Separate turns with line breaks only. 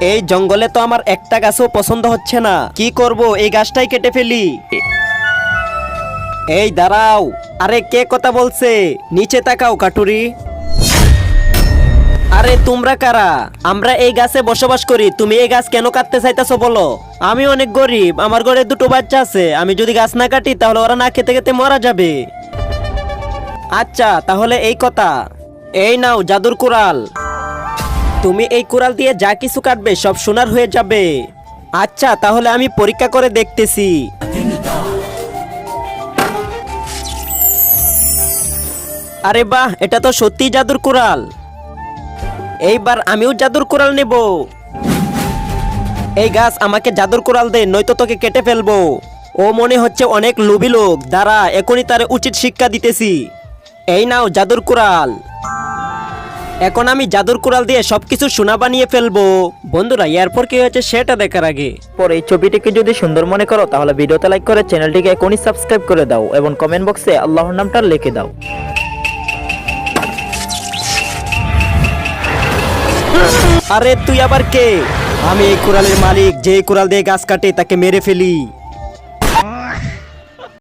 এই জঙ্গলে তো আমার একটা গাছও পছন্দ হচ্ছে না। কি করব? এই গাছটাই কেটে ফেলি। এই দাঁড়াও। আরে কে কথা বলছে? নিচে তাকাও, কাটুরি। আরে তোমরা কারা? আমরা এই গাছে বসবাস করি। তুমি এই গাছ কেন কাটতে চাইতেছো বলো? আমি অনেক গরিব। আমার ঘরে দুটো বাচ্চা আছে। আমি যদি গাছ না কাটি, তাহলে ওরা না খেতে খেতে মারা যাবে। আচ্ছা তাহলে এই কথা। এই নাও, জাদুর কুড়াল তুমি এই কুড়াল দিয়ে যা কিছু কাটবে, সব সোনার হয়ে যাবে। আচ্ছা তাহলে আমি পরীক্ষা করে দেখতেছি। আরে বাহ, এটা তো সত্যি জাদুর কুড়াল। এইবার আমিও জাদুর কুড়াল নেব। এই গাছ আমাকে জাদুর কুড়াল দে, নয়তো তোকে কেটে ফেলব। ও মনে হচ্ছে অনেক লোভী লোক। দাঁড়া, এখনই তার উচিত শিক্ষা দিতেছি। এই নাও জাদুর কুড়াল। এখন আমি জাদুর কুড়াল দিয়ে সবকিছু সোনা বানিয়ে ফেলব। বন্ধুরা এরপর কি হয়েছে সেটা দেখার আগে।
পর এই ছবিটিকে যদি সুন্দর মনে করো তাহলে ভিডিওতে লাইক করে চ্যানেলটিকে এখনই সাবস্ক্রাইব করে দাও এবং কমেন্ট বক্সে আল্লাহর নামটা লিখে দাও।
আরে তুই আবার কে? আমি এই কুড়ালের মালিক যে কুড়াল দিয়ে গাছ কাটে তাকে মেরে ফেলি।